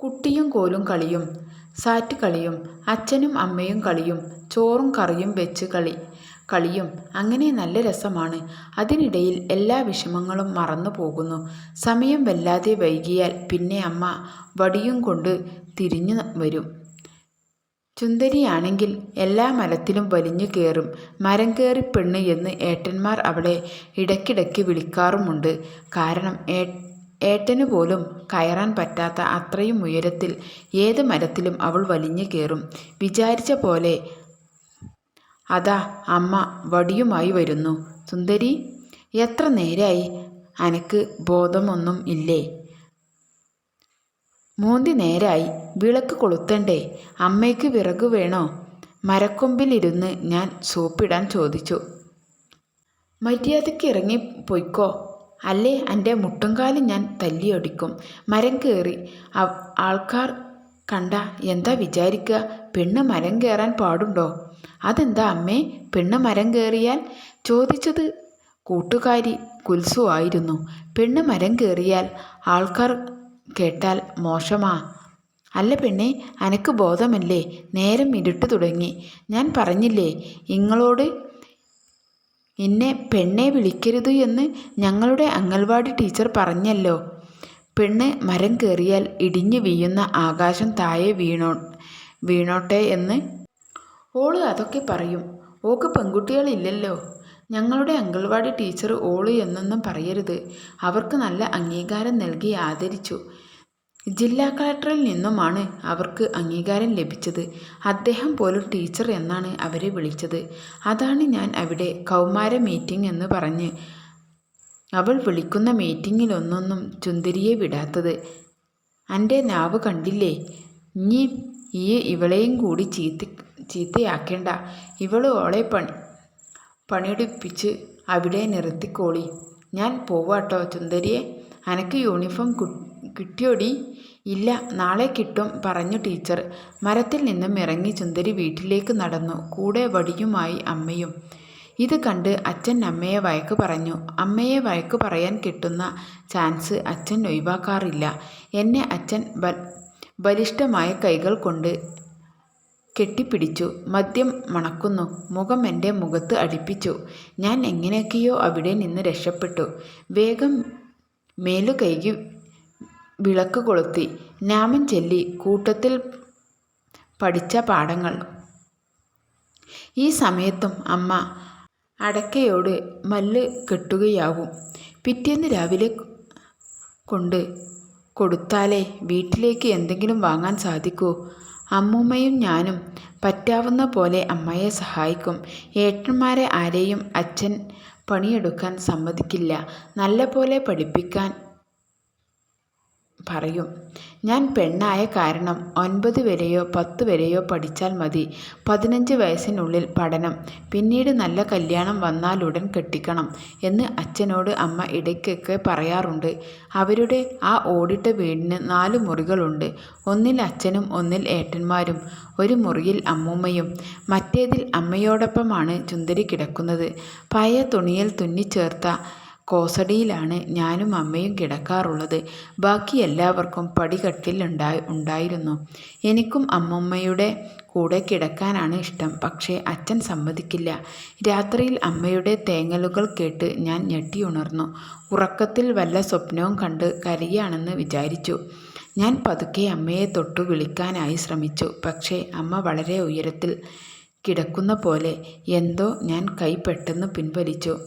കുട്ടിയും കോലും കളിയും സാറ്റ് കളിയും അച്ഛനും അമ്മയും കളിയും ചോറും കറിയും വെച്ച് കളി കളിയും. അങ്ങനെ നല്ല രസമാണ്. അതിനിടയിൽ എല്ലാ വിഷമങ്ങളും മറന്നു പോകുന്നു. സമയം വല്ലാതെ വൈകിയാൽ പിന്നെ അമ്മ വടിയും കൊണ്ട് തിരിഞ്ഞു വരും. ചുന്ദരിയാണെങ്കിൽ എല്ലാ മരത്തിലും വലിഞ്ഞു കയറും മരം കയറി പെണ്ണ് എന്ന് ഏട്ടന്മാർ അവളെ ഇടയ്ക്കിടയ്ക്ക് വിളിക്കാറുമുണ്ട്. കാരണം ഏ ഏട്ടന് പോലും കയറാൻ പറ്റാത്ത അത്രയും ഉയരത്തിൽ ഏത് മരത്തിലും അവൾ വലിഞ്ഞു കയറും. വിചാരിച്ച പോലെ അതാ അമ്മ വടിയുമായി വരുന്നു. സുന്ദരി എത്ര നേരായി? അനക്ക് ബോധമൊന്നും ഇല്ലേ? മൂന്തി നേരായി. വിളക്ക് കൊളുത്തണ്ടേ? അമ്മയ്ക്ക് വിറക് വേണോ? മരക്കൊമ്പിലിരുന്ന് ഞാൻ സോപ്പിടാൻ ചോദിച്ചു. മര്യാദയ്ക്ക് ഇറങ്ങി പൊയ്ക്കോ അല്ലേ? എന്റെ മുട്ടുംകാൽ ഞാൻ തല്ലിയൊടിക്കും. മരം കയറി ആൾക്കാർ കണ്ട എന്താ വിചാരിക്കുക? പെണ്ണ് മരം കയറാൻ പാടുണ്ടോ? അതെന്താ അമ്മേ? പെണ്ണ് മരം കയറിയാൽ? ചോദിച്ചത് കൂട്ടുകാരി കുൽസു ആയിരുന്നു. പെണ്ണ് മരം കയറിയാൽ ആൾക്കാർ കേട്ടാൽ മോശമാ. അല്ല പെണ്ണെ അനക്ക് ബോധമല്ലേ? നേരം ഇരുട്ട് തുടങ്ങി. ഞാൻ പറഞ്ഞില്ലേ ഇങ്ങളോട് എന്നെ പെണ്ണെ വിളിക്കരുത് എന്ന് ഞങ്ങളുടെ അംഗൻവാടി ടീച്ചർ പറഞ്ഞല്ലോ. പെണ്ണ് മരം കയറിയാൽ ഇടിഞ്ഞു വീയുന്ന ആകാശം താഴെ വീണോ വീണോട്ടെ എന്ന്. ഓൾ അതൊക്കെ പറയും. ഓക്ക് പെൺകുട്ടികളില്ലല്ലോ. ഞങ്ങളുടെ അംഗൻവാടി ടീച്ചർ ഓൾ എന്നൊന്നും പറയരുത്. അവർക്ക് നല്ല അംഗീകാരം നൽകി ആദരിച്ചു. ജില്ലാ കളക്ടറിൽ നിന്നുമാണ് അവർക്ക് അംഗീകാരം ലഭിച്ചത്. അദ്ദേഹം പോലും ടീച്ചർ എന്നാണ് അവരെ വിളിച്ചത്. അതാണ് ഞാൻ അവിടെ കൗമാര മീറ്റിംഗ് എന്ന് പറഞ്ഞ് അവൾ വിളിക്കുന്ന മീറ്റിങ്ങിലൊന്നൊന്നും ചുന്ദരിയെ വിടാത്തത്. എന്റെ നാവ് കണ്ടില്ലേ? ഇനി ഈ ഇവളെയും കൂടി ചീത്ത ചീത്തയാക്കേണ്ട. ഇവൾ ഓളെ പണി പണിയെടുപ്പിച്ച് അവിടെ നിർത്തിക്കോളി. ഞാൻ പോവാട്ടോ ചുന്ദരിയെ. അനക്ക് യൂണിഫോം കിട്ടിയോടി? ഇല്ല നാളെ കിട്ടും പറഞ്ഞു ടീച്ചർ. മരത്തിൽ നിന്നും ഇറങ്ങി സുന്ദരി വീട്ടിലേക്ക് നടന്നു. കൂടെ വടിയുമായി അമ്മയും. ഇത് കണ്ട് അച്ഛൻ അമ്മയെ വയക്ക് പറഞ്ഞു. അമ്മയെ വയക്ക് പറയാൻ കിട്ടുന്ന ചാൻസ് അച്ഛൻ ഒഴിവാക്കാറില്ല. എന്നെ അച്ഛൻ ബലിഷ്ഠമായ കൈകൾ കൊണ്ട് കെട്ടിപ്പിടിച്ചു. മദ്യം മണക്കുന്നു. മുഖം എന്റെ മുഖത്ത് അടിപ്പിച്ചു. ഞാൻ എങ്ങനെയൊക്കെയോ അവിടെ നിന്ന് രക്ഷപ്പെട്ടു. വേഗം മേലു കൈകി വിളക്ക് കൊളുത്തി നാമം ചൊല്ലി കൂട്ടത്തിൽ പഠിച്ച പാഠങ്ങൾ. ഈ സമയത്തും അമ്മ അടക്കയോട് മല്ല് കെട്ടുകയാവും പിറ്റേന്ന് രാവിലെ കൊണ്ട് കൊടുത്താലേ വീട്ടിലേക്ക് എന്തെങ്കിലും വാങ്ങാൻ സാധിക്കൂ. അമ്മൂമ്മയും ഞാനും പറ്റാവുന്ന പോലെ അമ്മയെ സഹായിക്കും. ഏട്ടന്മാരെ ആരെയും അച്ഛൻ പണിയെടുക്കാൻ സമ്മതിക്കില്ല. നല്ല പോലെ പഠിപ്പിക്കാൻ പറയും. ഞാൻ പെണ്ണായ കാരണം ഒൻപത് വരെയോ പത്ത് വരെയോ പഠിച്ചാൽ മതി. പതിനഞ്ച് വയസ്സിനുള്ളിൽ പഠനം. പിന്നീട് നല്ല കല്യാണം വന്നാലുടൻ കെട്ടിക്കണം എന്ന് അച്ഛനോട് അമ്മ ഇടയ്ക്കൊക്കെ പറയാറുണ്ട്. അവരുടെ ആ ഓടിട്ട വീടിന് നാല് മുറികളുണ്ട്. ഒന്നിൽ അച്ഛനും ഒന്നിൽ ഏട്ടന്മാരും ഒരു മുറിയിൽ അമ്മൂമ്മയും. മറ്റേതിൽ അമ്മയോടൊപ്പമാണ് ചുന്ദരി കിടക്കുന്നത്. പഴയ തുണിയിൽ തുന്നിച്ചേർത്ത കോസടിയിലാണ് ഞാനും അമ്മയും കിടക്കാറുള്ളത്. ബാക്കി എല്ലാവർക്കും പടികട്ടിൽ ഉണ്ടായി ഉണ്ടായിരുന്നു. എനിക്കും അമ്മമ്മയുടെ കൂടെ കിടക്കാനാണ് ഇഷ്ടം. പക്ഷേ അച്ഛൻ സമ്മതിക്കില്ല. രാത്രിയിൽ അമ്മയുടെ തേങ്ങലുകൾ കേട്ട് ഞാൻ ഞെട്ടിയുണർന്നു ഉറക്കത്തിൽ വല്ല സ്വപ്നവും കണ്ട് കരയാണെന്ന് വിചാരിച്ചു. ഞാൻ പതുക്കെ അമ്മയെ തൊട്ടു വിളിക്കാനായി ശ്രമിച്ചു. പക്ഷേ അമ്മ വളരെ ഉയരത്തിൽ കിടക്കുന്ന പോലെ എന്തോ ഞാൻ കൈ പെട്ടെന്ന് പിൻവലിച്ചു.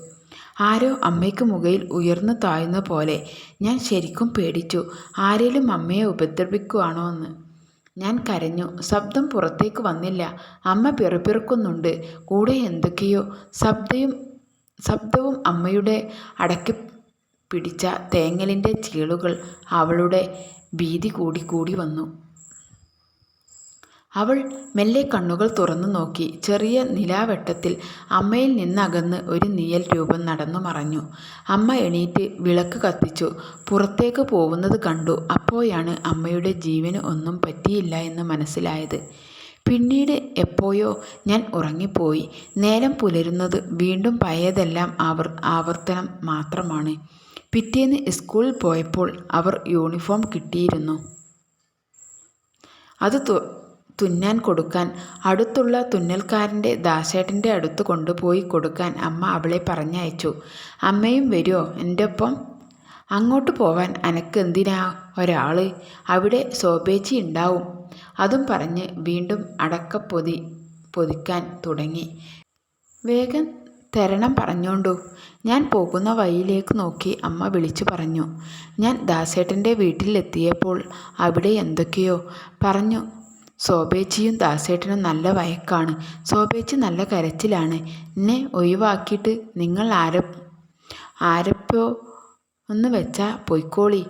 ആരോ അമ്മയ്ക്ക് മുകയിൽ ഉയർന്നു താഴ്ന്ന പോലെ ഞാൻ ശരിക്കും പേടിച്ചു. ആരേലും അമ്മയെ ഉപദ്രവിക്കുവാണോ എന്ന് ഞാൻ കരഞ്ഞു. ശബ്ദം പുറത്തേക്ക് വന്നില്ല. അമ്മ പിറപ്പിറക്കുന്നുണ്ട്. കൂടെ എന്തൊക്കെയോ ശബ്ദയും ശബ്ദവും അമ്മയുടെ അടക്കി പിടിച്ച തേങ്ങലിന്റെ ചീളുകൾ അവളുടെ ഭീതി കൂടി കൂടി വന്നു. അവൾ മെല്ലെ കണ്ണുകൾ തുറന്നു നോക്കി. ചെറിയ നിലാവെട്ടത്തിൽ അമ്മയിൽ നിന്നകന്ന് ഒരു നീയൽ രൂപം നടന്നു മറഞ്ഞു. അമ്മ എണീറ്റ് വിളക്ക് കത്തിച്ചു. പുറത്തേക്ക് പോകുന്നത് കണ്ടു. അപ്പോഴാണ് അമ്മയുടെ ജീവന് ഒന്നും പറ്റിയില്ല എന്ന് മനസ്സിലായത്. പിന്നീട് എപ്പോയോ ഞാൻ ഉറങ്ങിപ്പോയി. നേരം പുലരുന്നത് വീണ്ടും പഴയതെല്ലാം ആവർ ആവർത്തനം മാത്രമാണ്. പിറ്റേന്ന് സ്കൂളിൽ പോയപ്പോൾ അവർ യൂണിഫോം കിട്ടിയിരുന്നു. അത് തുന്നാൻ കൊടുക്കാൻ. അടുത്തുള്ള തുന്നൽക്കാരന്റെ ദാസേട്ടന്റെ അടുത്ത് കൊണ്ടുപോയി കൊടുക്കാൻ അമ്മ അവളെ പറഞ്ഞയച്ചു. അമ്മയും വരുമോ എന്റെ ഒപ്പം അങ്ങോട്ട് പോവാൻ അനക്ക് എന്തിനാ? ഒരാൾ അവിടെ സോബേച്ചി ഉണ്ടാവും. അതും പറഞ്ഞ് വീണ്ടും അടക്കപ്പൊതി പൊതിക്കാൻ തുടങ്ങി. വേഗം തരണം പറഞ്ഞോണ്ടു. ഞാൻ പോകുന്ന വഴിയിലേക്ക് നോക്കി അമ്മ വിളിച്ചു പറഞ്ഞു. ഞാൻ ദാസേട്ടന്റെ വീട്ടിലെത്തിയപ്പോൾ അവിടെ എന്തൊക്കെയോ പറഞ്ഞു. ശോഭേച്ചിയും ദാസേട്ടനും നല്ല വയക്കാണ്. സോബേച്ചി നല്ല കരച്ചിലാണ്. എന്നെ ഒഴിവാക്കിയിട്ട് നിങ്ങൾ ആര ആരപ്പോ ഒന്ന് വെച്ചാൽ പൊയ്ക്കോളി.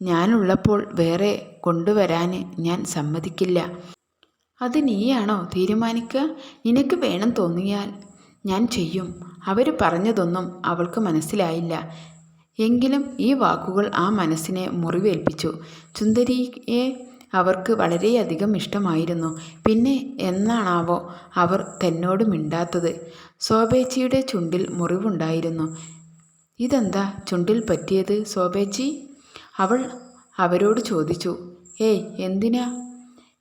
ഞാനുള്ളപ്പോൾ വേറെ കൊണ്ടുവരാൻ ഞാൻ സമ്മതിക്കില്ല. അത് നീയാണോ തീരുമാനിക്കുക? നിനക്ക് വേണം തോന്നിയാൽ ഞാൻ ചെയ്യും. അവർ പറഞ്ഞതൊന്നും അവൾക്ക് മനസ്സിലായില്ല. എങ്കിലും ഈ വാക്കുകൾ ആ മനസ്സിനെ മുറിവേൽപ്പിച്ചു. സുന്ദരിയെ അവർക്ക് വളരെയധികം ഇഷ്ടമായിരുന്നു. പിന്നെ എന്നാണാവോ അവർ തന്നോട് മിണ്ടാത്തത്. സോബേച്ചിയുടെ ചുണ്ടിൽ മുറിവുണ്ടായിരുന്നു. ഇതെന്താ? ചുണ്ടിൽ പറ്റിയത് സോബേച്ചി? അവൾ അവരോട് ചോദിച്ചു. ഏയ് എന്തിനാ?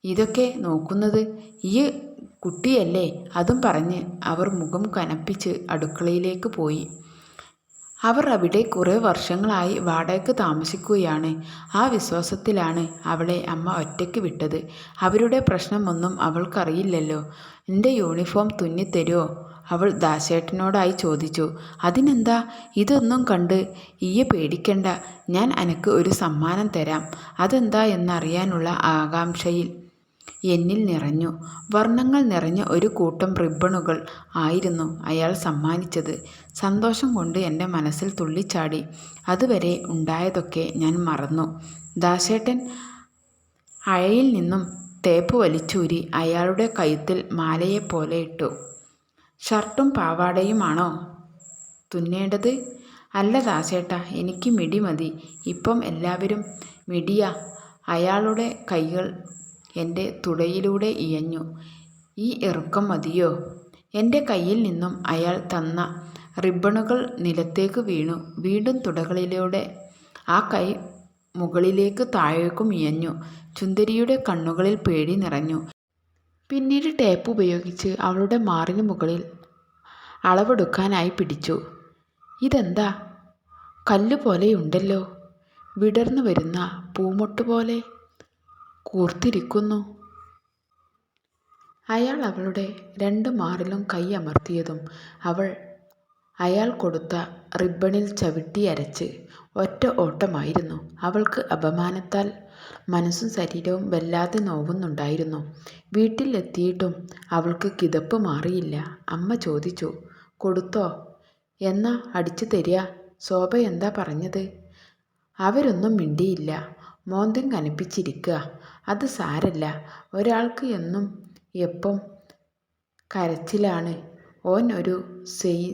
ഇതൊക്കെ നോക്കുന്നത് ഈ കുട്ടിയല്ലേ? അതും പറഞ്ഞ് അവർ മുഖം കനപ്പിച്ച് അടുക്കളയിലേക്ക് പോയി. അവർ അവിടെ കുറേ വർഷങ്ങളായി വാടകയ്ക്ക് താമസിക്കുകയാണ്. ആ വിശ്വാസത്തിലാണ് അവളെ അമ്മ ഒറ്റയ്ക്ക് വിട്ടത്. അവരുടെ പ്രശ്നമൊന്നും അവൾക്കറിയില്ലല്ലോ. എന്റെ യൂണിഫോം തുന്നിത്തരുമോ അവൾ ദാസേട്ടനോടായി ചോദിച്ചു. അതിനെന്താ? ഇതൊന്നും കണ്ട് ഈയെ പേടിക്കണ്ട. ഞാൻ അനക്ക് ഒരു സമ്മാനം തരാം. അതെന്താ എന്നറിയാനുള്ള ആകാംക്ഷയിൽ എന്നിൽ നിറഞ്ഞു. വർണങ്ങൾ നിറഞ്ഞ ഒരു കൂട്ടം റിബണുകൾ ആയിരുന്നു അയാൾ സമ്മാനിച്ചത്. സന്തോഷം കൊണ്ട് എന്റെ മനസ്സിൽ തുള്ളിച്ചാടി. അതുവരെ ഉണ്ടായതൊക്കെ ഞാൻ മറന്നു. ദാസേട്ടൻ അഴയിൽ നിന്നും തേപ്പ് വലിച്ചൂരി അയാളുടെ കഴുത്തിൽ മാലയെപ്പോലെ ഇട്ടു. ഷർട്ടും പാവാടയുമാണോ തുന്നേണ്ടത്? അല്ല ദാസേട്ട എനിക്ക് മിടി മതി ഇപ്പം എല്ലാവരും മിടിയാ. അയാളുടെ കൈകൾ എന്റെ തുടയിലൂടെ ഇയഞ്ഞു. ഈ ഇറക്കം മതിയോ? എന്റെ കയ്യിൽ നിന്നും അയാൾ തന്ന റിബണുകൾ നിലത്തേക്ക് വീണു. വീണ്ടും തുടകളിലൂടെ ആ കൈ മുകളിലേക്ക് താഴേക്കും ഇയഞ്ഞു. ചുന്ദരിയുടെ കണ്ണുകളിൽ പേടി നിറഞ്ഞു. പിന്നീട് ടേപ്പ് ഉപയോഗിച്ച് അവളുടെ മാറിന് മുകളിൽ അളവെടുക്കാനായി പിടിച്ചു. ഇതെന്താ? കല്ല് പോലെയുണ്ടല്ലോ വിടർന്നു വരുന്ന പൂമൊട്ട് പോലെ കൂർത്തിരിക്കുന്നു. അയാൾ അവളുടെ രണ്ട് മാറിലും കൈ അമർത്തിയതും അവൾ അയാൾ കൊടുത്ത റിബണിൽ ചവിട്ടി അരച്ച് ഒറ്റ ഓട്ടമായിരുന്നു. അവൾക്ക് അപമാനത്താൽ മനസ്സും ശരീരവും വല്ലാതെ നോവുന്നുണ്ടായിരുന്നു. വീട്ടിലെത്തിയിട്ടും അവൾക്ക് കിതപ്പ് മാറിയില്ല. അമ്മ ചോദിച്ചു കൊടുത്തോ? എന്നാ അടിച്ചു തരിക. ശോഭ എന്താ പറഞ്ഞത്? അവരൊന്നും മിണ്ടിയില്ല. മോന്തം കനപ്പിച്ചിരിക്കുക അത് സാരല്ല. ഒരാൾക്ക് എന്നും എപ്പം കരച്ചിലാണ്. ഓൻ ഒരു സെയ്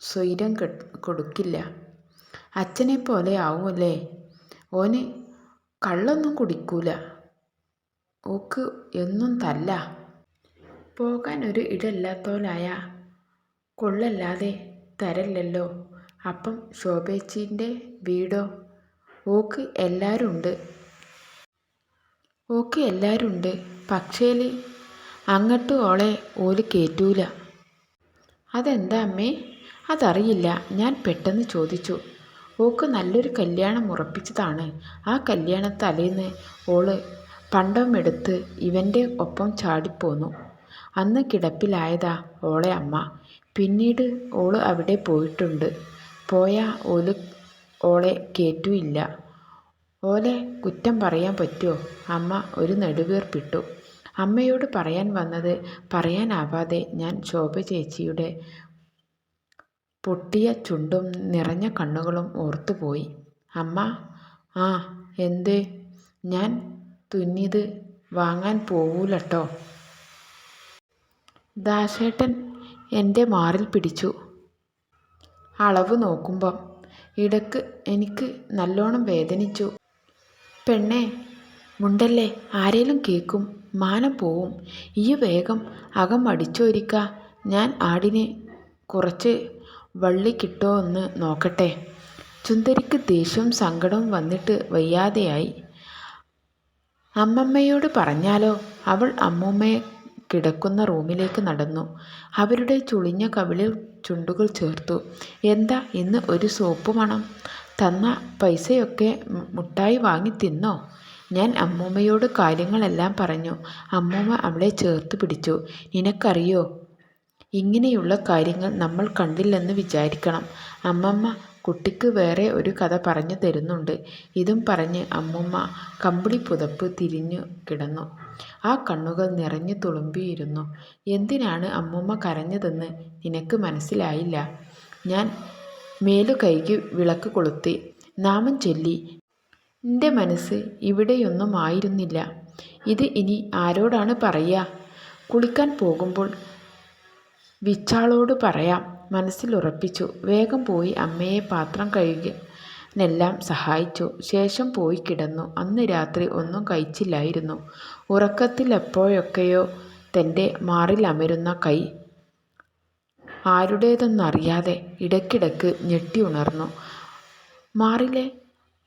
സ്വൈരം കൊടുക്കില്ല. അച്ഛനെ പോലെ ആവുമല്ലേ? ഓന് കള്ളൊന്നും കുടിക്കൂല. ഓക്ക് എന്നും തല്ല. പോകാൻ ഒരു ഇടല്ലാത്തോലായ കൊള്ളല്ലാതെ തരല്ലല്ലോ. അപ്പം ശോഭേച്ചിന്റെ വീടോ? ഓക്ക് എല്ലാരുണ്ട്. ഓക്ക് ഉണ്ട്. പക്ഷേൽ അങ്ങോട്ട് ഓളെ ഓൽ കേറ്റൂല. അതെന്താ അമ്മേ? അതറിയില്ല. ഞാൻ പെട്ടെന്ന് ചോദിച്ചു. ഓക്ക് നല്ലൊരു കല്യാണം ഉറപ്പിച്ചതാണ്. ആ കല്യാണ തലേന്ന് ഓൾ പണ്ടമെടുത്ത് ഇവന്റെ ഒപ്പം ചാടിപ്പോന്നു. അന്ന് കിടപ്പിലായതാ ഓളെ അമ്മ. പിന്നീട് ഓൾ അവിടെ പോയിട്ടുണ്ട്. പോയാൽ ഓൽ ഓളെ കേറ്റുമില്ല ഓലെ കുറ്റം പറയാൻ പറ്റുമോ അമ്മ ഒരു നെടുവീർപ്പിട്ടു. അമ്മയോട് പറയാൻ വന്നത് പറയാനാവാതെ ഞാൻ ശോഭ ചേച്ചിയുടെ പൊട്ടിയ ചുണ്ടും നിറഞ്ഞ കണ്ണുകളും ഓർത്തുപോയി. അമ്മ ആ എന്ത്? ഞാൻ തുന്നിത് വാങ്ങാൻ പോവൂലട്ടോ. ദാശേട്ടൻ എന്റെ മാറിൽ പിടിച്ചു. അളവ് നോക്കുമ്പം ഇടയ്ക്ക് എനിക്ക് നല്ലോണം വേദനിച്ചു. പെണ്ണേ മുണ്ടല്ലേ ആരേലും കേൾക്കും മാനം പോവും. ഈ വേഗം അകം അടിച്ചോരിക്ക. ഞാൻ ആടിന് കുറച്ച് വള്ളി കിട്ടോ എന്ന് നോക്കട്ടെ. ചുന്ദരിക്ക് ദേഷ്യവും സങ്കടവും വന്നിട്ട് വയ്യാതെയായി. അമ്മമ്മയോട് പറഞ്ഞാലോ? അവൾ അമ്മൂമ്മയെ കിടക്കുന്ന റൂമിലേക്ക് നടന്നു. അവരുടെ ചുളിഞ്ഞ കവിളിൽ ചുണ്ടുകൾ ചേർത്തു. എന്താ ഇന്ന് ഒരു സോപ്പ് മണം? തന്ന പൈസയൊക്കെ മുട്ടായി വാങ്ങി തിന്നോ? ഞാൻ അമ്മൂമ്മയോട് കാര്യങ്ങളെല്ലാം പറഞ്ഞു. അമ്മൂമ്മ അവളെ ചേർത്ത് പിടിച്ചു. നിനക്കറിയോ? ഇങ്ങനെയുള്ള കാര്യങ്ങൾ നമ്മൾ കണ്ടില്ലെന്ന് വിചാരിക്കണം. അമ്മമ്മ കുട്ടിക്ക് വേറെ ഒരു കഥ പറഞ്ഞു തരുന്നുണ്ട്. ഇതും പറഞ്ഞ് അമ്മൂമ്മ കമ്പിളി പുതപ്പ് തിരിഞ്ഞു കിടന്നു. ആ കണ്ണുകൾ നിറഞ്ഞു തുളുമ്പിയിരുന്നു. എന്തിനാണ് അമ്മൂമ്മ കരഞ്ഞതെന്ന് നിനക്ക് മനസ്സിലായില്ല? ഞാൻ മേലു കൈകി വിളക്ക് കൊളുത്തി നാമം ചൊല്ലി. എന്റെ മനസ്സ് ഇവിടെയൊന്നും ആയിരുന്നില്ല ഇത് ഇനി ആരോടാണ് പറയുക കുളിക്കാൻ പോകുമ്പോൾ വിച്ചാളോട് പറയാം. മനസ്സിലുറപ്പിച്ചു വേഗം പോയി അമ്മയെ പാത്രം കഴുകാനെല്ലാം സഹായിച്ചു. ശേഷം പോയി കിടന്നു. അന്ന് രാത്രി ഒന്നും കഴിച്ചില്ലായിരുന്നു. ഉറക്കത്തിൽ എപ്പോഴൊക്കെയോ തന്റെ മാറിൽ അമരുന്ന കൈ ആരുടേതെന്നറിയാതെ ഇടയ്ക്കിടയ്ക്ക് ഞെട്ടി ഉണർന്നു. മാറിലെ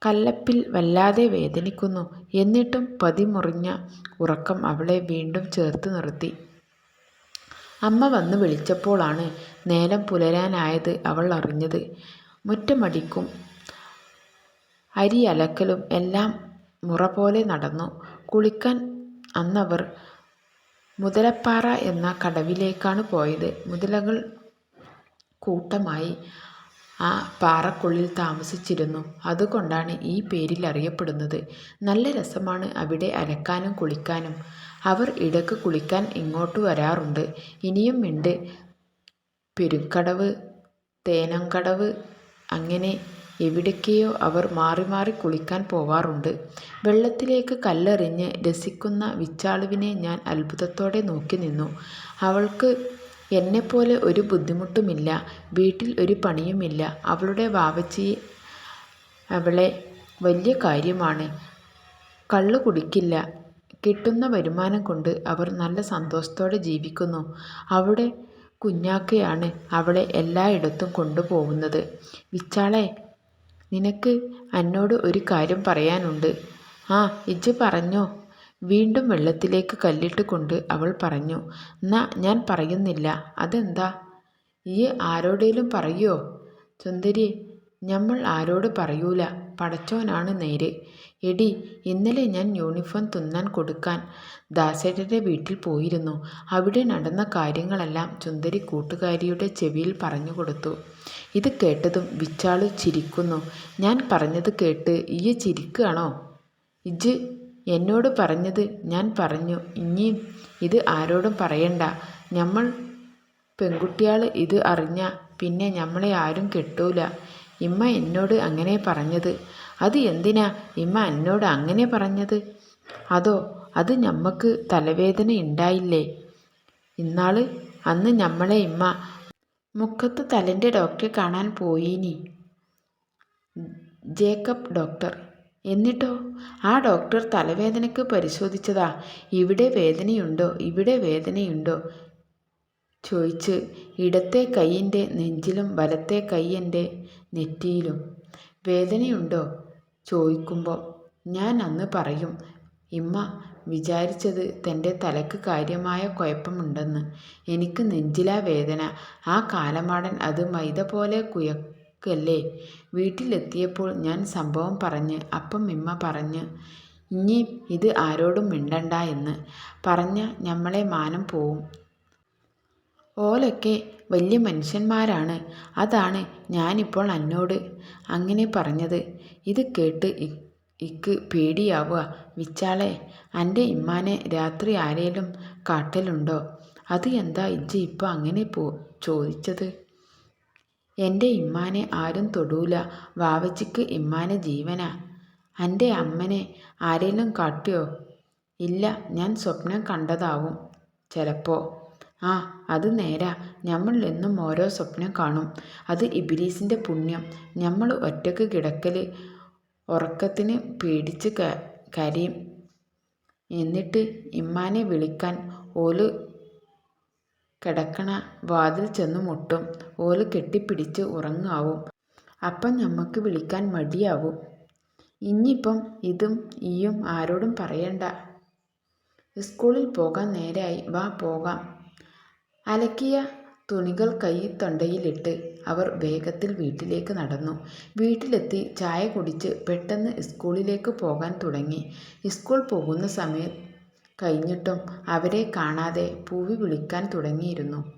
കല്ലപ്പിൽ വല്ലാതെ വേദനിക്കുന്നു. എന്നിട്ടും പതിമുറിഞ്ഞ ഉറക്കം അവളെ വീണ്ടും ചേർത്ത് നിർത്തി. അമ്മ വന്ന് വിളിച്ചപ്പോഴാണ് നേരം പുലരാനായത് അവൾ അറിഞ്ഞത്. മുറ്റമടിക്കും അരി അലക്കലും എല്ലാം മുറ പോലെ നടന്നു. കുളിക്കാൻ അന്നവർ മുതലപ്പാറ എന്ന കടവിലേക്കാണ് പോയത്. മുതലകൾ കൂട്ടമായി ആ പാറക്കുള്ളിൽ താമസിച്ചിരുന്നു. അതുകൊണ്ടാണ് ഈ പേരിൽ അറിയപ്പെടുന്നത്. നല്ല രസമാണ് അവിടെ അലക്കാനും കുളിക്കാനും. അവർ ഇടയ്ക്ക് കുളിക്കാൻ ഇങ്ങോട്ട് വരാറുണ്ട്. ഇനിയും ഉണ്ട്. പെരുക്കടവ് തേനംകടവ് അങ്ങനെ എവിടേക്കെയോ അവർ മാറി മാറി കുളിക്കാൻ പോവാറുണ്ട്. വെള്ളത്തിലേക്ക് കല്ലെറിഞ്ഞ് രസിക്കുന്ന വിച്ചാളുവിനെ ഞാൻ അത്ഭുതത്തോടെ നോക്കി നിന്നു. അവൾക്ക് എന്നെപ്പോലെ ഒരു ബുദ്ധിമുട്ടുമില്ല. വീട്ടിൽ ഒരു പണിയുമില്ല. അവളുടെ വാവച്ചി അവളെ വലിയ കാര്യമാണ്. കള്ളു കുടിക്കില്ല. കിട്ടുന്ന വരുമാനം കൊണ്ട് അവർ നല്ല സന്തോഷത്തോടെ ജീവിക്കുന്നു. അവിടെ കുഞ്ഞാക്കയാണ് അവളെ എല്ലായിടത്തും കൊണ്ടുപോകുന്നത്. വിച്ചാളെ നിനക്ക് എന്നോട് ഒരു കാര്യം പറയാനുണ്ട്. ആ ഇജ്ജ് പറഞ്ഞോ. വീണ്ടും വെള്ളത്തിലേക്ക് കല്ലിട്ട് കൊണ്ട് അവൾ പറഞ്ഞു ന ഞാൻ പറയുന്നില്ല. അതെന്താ? ഈ ആരോടേലും പറയോ? സുന്ദരി നമ്മൾ ആരോട് പറയൂല. പടച്ചോനാണ് നേര്. എടി ഇന്നലെ ഞാൻ യൂണിഫോം തുന്നാൻ കൊടുക്കാൻ ദാസേട്ടന്റെ വീട്ടിൽ പോയിരുന്നു. അവിടെ നടന്ന കാര്യങ്ങളെല്ലാം സുന്ദരി കൂട്ടുകാരിയുടെ ചെവിയിൽ പറഞ്ഞു കൊടുത്തു. ഇത് കേട്ടതും വിച്ചാൾ ചിരിക്കുന്നു. ഞാൻ പറഞ്ഞത് കേട്ട് ഈ ചിരിക്കുകയാണോ ഇജ് എന്നോട് പറഞ്ഞത് ഞാൻ പറഞ്ഞു ഇനിയും ഇത് ആരോടും പറയണ്ട. നമ്മൾ പെൺകുട്ടിയാൾ ഇത് അറിഞ്ഞ പിന്നെ നമ്മളെ ആരും കെട്ടൂല. ഇമ്മ എന്നോട് അങ്ങനെ പറഞ്ഞത്. അത് എന്തിനാ ഇമ്മ എന്നോട് അങ്ങനെ പറഞ്ഞത്? അതോ അത് ഞമ്മക്ക് തലവേദന ഉണ്ടായില്ലേ ഇന്നാൾ അന്ന് ഞമ്മളെ ഇമ്മ മുക്കത്ത് തലന്റെ ഡോക്ടറെ കാണാൻ പോയിനി. ജേക്കബ് ഡോക്ടർ എന്നിട്ടോ? ആ ഡോക്ടർ തലവേദനയ്ക്ക് പരിശോധിച്ചതാ. ഇവിടെ വേദനയുണ്ടോ? ഇവിടെ വേദനയുണ്ടോ? ചോദിച്ച് ഇടത്തെ കൈയിന്റെ നെഞ്ചിലും വലത്തെ കൈയന്റെ നെറ്റിയിലും. വേദനയുണ്ടോ? ചോദിക്കുമ്പോൾ ഞാൻ അന്ന് പറയും ഇമ്മ വിചാരിച്ചത് തന്റെ തലക്ക് കാര്യമായ കുഴപ്പമുണ്ടെന്ന്. എനിക്ക് നെഞ്ചിലാ വേദന. ആ കാലമാടൻ അത് മൈദ പോലെ കുയ അല്ലേ വീട്ടിലെത്തിയപ്പോൾ ഞാൻ സംഭവം പറഞ്ഞ് അപ്പം ഇമ്മ പറഞ്ഞ് ഇനി ഇത് ആരോടും മിണ്ടണ്ട എന്ന് പറഞ്ഞ ഞമ്മളെ മാനം പോവും. ഓലൊക്കെ വലിയ മനുഷ്യന്മാരാണ്. അതാണ് ഞാനിപ്പോൾ അന്നോട് അങ്ങനെ പറഞ്ഞത്. ഇത് കേട്ട് ഇക്ക് പേടിയാവുക. വിച്ചാളെ എന്റെ ഇമ്മാനെ രാത്രി ആരേലും കാട്ടലുണ്ടോ? അത് എന്താ ഇജ്ജ് ഇപ്പോൾ അങ്ങനെ പോ ചോദിച്ചത്? എന്റെ ഇമ്മാനെ ആരും തൊടൂല. വാവച്ചിക്ക് ഇമ്മാനെ ജീവനാ. എന്റെ അമ്മനെ ആരേലും കാട്ടിയോ? ഇല്ല ഞാൻ സ്വപ്നം കണ്ടതാവും ചിലപ്പോൾ ആ അത് നേരാ. നമ്മൾ എന്നും ഓരോ സ്വപ്നം കാണും. അത് ഇബിലീസിന്റെ പുണ്യം. നമ്മൾ ഒറ്റയ്ക്ക് കിടക്കൽ ഉറക്കത്തിന് പേടിച്ച് കരയും. എന്നിട്ട് ഇമ്മാനെ വിളിക്കാൻ ഓൽ കിടക്കണ വാതിൽ ചെന്ന് മുട്ടും. ഓൽ കെട്ടിപ്പിടിച്ച് ഉറങ്ങാവും. അപ്പം ഞമ്മക്ക് വിളിക്കാൻ മടിയാവും. ഇനിയിപ്പം ഇതും ഈയും ആരോടും പറയണ്ട. സ്കൂളിൽ പോകാൻ നേരായി. വാ പോകാം. അലക്കിയ തുണികൾ കൈ തൊണ്ടയിലിട്ട് അവർ വേഗത്തിൽ വീട്ടിലേക്ക് നടന്നു. വീട്ടിലെത്തി ചായ കുടിച്ച് പെട്ടെന്ന് സ്കൂളിലേക്ക് പോകാൻ തുടങ്ങി. സ്കൂൾ പോകുന്ന സമയം കഴിഞ്ഞിട്ടും അവരെ കാണാതെ പൂവി വിളിക്കാൻ തുടങ്ങിയിരുന്നു.